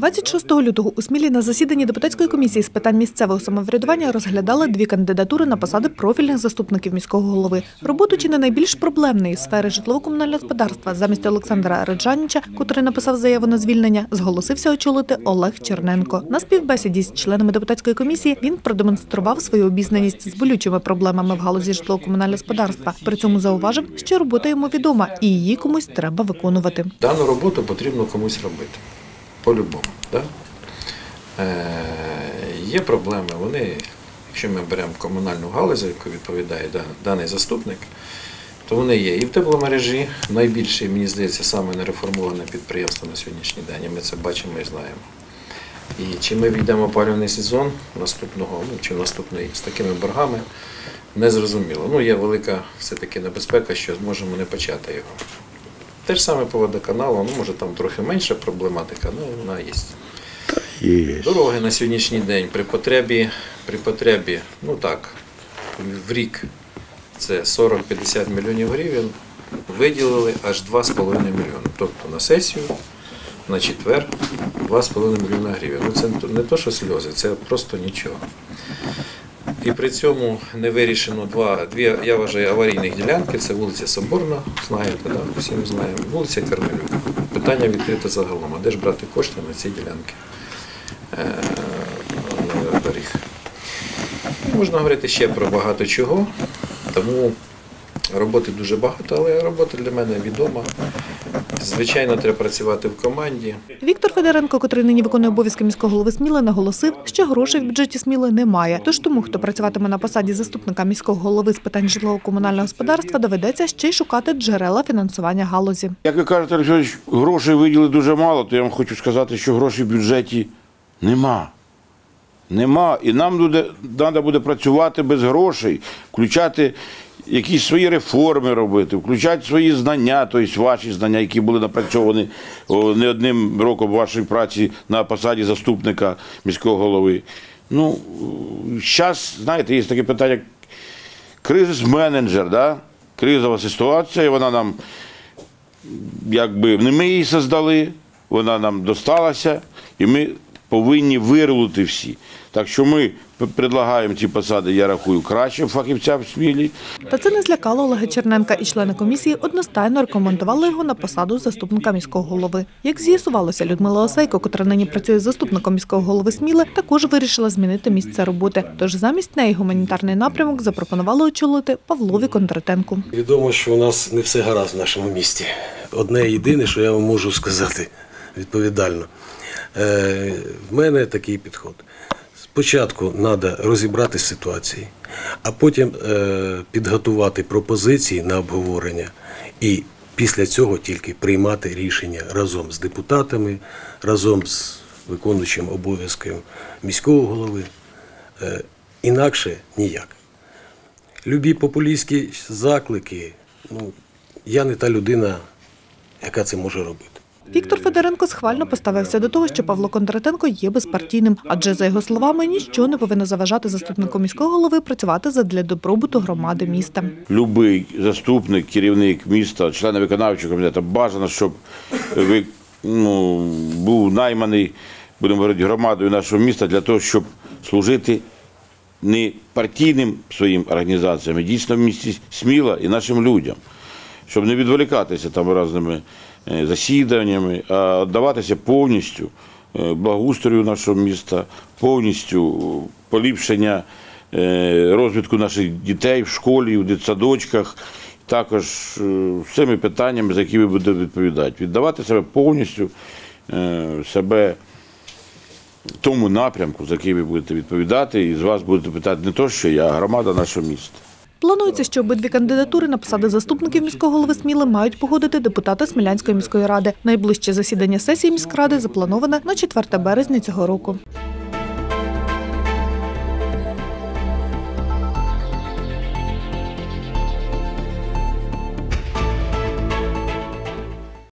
26 лютого у Смілі на засіданні депутатської комісії з питань місцевого самоврядування розглядали дві кандидатури на посади профільних заступників міського голови. Роботу чи не найбільш проблемної сфери житлово-комунального господарства замість Олександра Реджаніча, котрий написав заяву на звільнення, зголосився очолити Олег Черненко. На співбесіді з членами депутатської комісії він продемонстрував свою обізнаність з болючими проблемами в галузі житлово-комунального господарства. При цьому зауважив, що робота йому відома і її комусь треба виконувати. Дану роботу потрібно комусь робити. По-любому. Да? Е, є проблеми. Вони, якщо ми беремо комунальну галузь, яку відповідає даний заступник, то вони є. І в тепломережі найбільше, мені здається, саме нереформоване підприємство на сьогоднішній день. І ми це бачимо і знаємо. І чи ми війдемо опалювальний сезон наступного, ну, чи наступний з такими боргами, не зрозуміло. Ну, є велика все-таки небезпека, що зможемо не почати його. Те ж саме по водоканалу, ну може там трохи менша проблематика, але вона є. Є. Дороги на сьогоднішній день при потребі, при потребі, ну так, в рік це 40-50 мільйонів гривень, виділили аж 2,5 мільйони. Тобто на сесію, на четвер 2,5 мільйона гривень. Ну це не то, що сльози, це просто нічого. І при цьому не вирішено два, дві, я вважаю, аварійних ділянки. Це вулиця Соборна, знаєте, да? всі ми знаємо, вулиця Кармелюк. Питання відкрите загалом. А де ж брати кошти на ці ділянки е, доріг? Ну, Можна говорити ще про багато чого, тому роботи дуже багато, але робота для мене відома. Звичайно, треба працювати в команді. Віктор Федоренко, котрий нині виконує обов'язки міського голови Сміли, наголосив, що грошей в бюджеті Сміли немає. Тож тому, хто працюватиме на посаді заступника міського голови з питань житлово-комунального господарства, доведеться ще й шукати джерела фінансування галузі. Як ви кажете, Олексій Олексійович, грошей виділили дуже мало, то я вам хочу сказати, що грошей в бюджеті нема. Нема. І нам буде, треба буде працювати без грошей, включати якісь свої реформи робити, включати свої знання, тобто ваші знання, які були напрацьовані не одним роком вашої праці на посаді заступника міського голови. Ну, зараз, знаєте, є таке питання, як кризис-менеджер, да? кризова ситуація, вона нам якби не ми її создали, вона нам досталася, і ми повинні вирулити всі. Так що ми предлагаємо ці посади, я рахую, кращим фахівцям в Смілі. Та це не злякало Олега Черненка, і члени комісії одностайно рекомендували його на посаду заступника міського голови. Як з'ясувалося, Людмила Осейко, котра нині працює заступником міського голови Сміли, також вирішила змінити місце роботи. Тож замість неї гуманітарний напрямок запропонували очолити Павлові Кондратенку. Відомо, що у нас не все гаразд в нашому місті. Одне єдине, що я вам можу сказати відповідально. Е, в мене такий підход. Спочатку треба розібратися з ситуацією, а потім е, підготувати пропозиції на обговорення і після цього тільки приймати рішення разом з депутатами, разом з виконуючим обов'язком міського голови. Е, інакше ніяк. Любі популістські заклики. Ну, я не та людина, яка це може робити. Віктор Федоренко схвально поставився до того, що Павло Кондратенко є безпартійним, адже за його словами нічого не повинно заважати заступнику міського голови працювати задля добробуту громади міста. Любий заступник, керівник міста, члени виконавчого комітету бажано, щоб ви, ну, був найманий, будемо говорити, громадою нашого міста для того, щоб служити не партійним своїм організаціям, а дійсно в місті сміла і нашим людям, щоб не відволікатися там різними е, засіданнями, а віддаватися повністю е, благоустрою нашого міста, повністю поліпшення е, розвитку наших дітей в школі, в дитсадочках, також е, всіми питаннями, за які ви будете відповідати. Віддавати себе повністю, себе тому напрямку, за який ви будете відповідати, і з вас будете питати не то, що я, а громада нашого міста. Планується, що обидві кандидатури на посади заступників міського голови Сміли мають погодити депутати Смілянської міської ради. Найближче засідання сесії міськради заплановане на 4 березня цього року.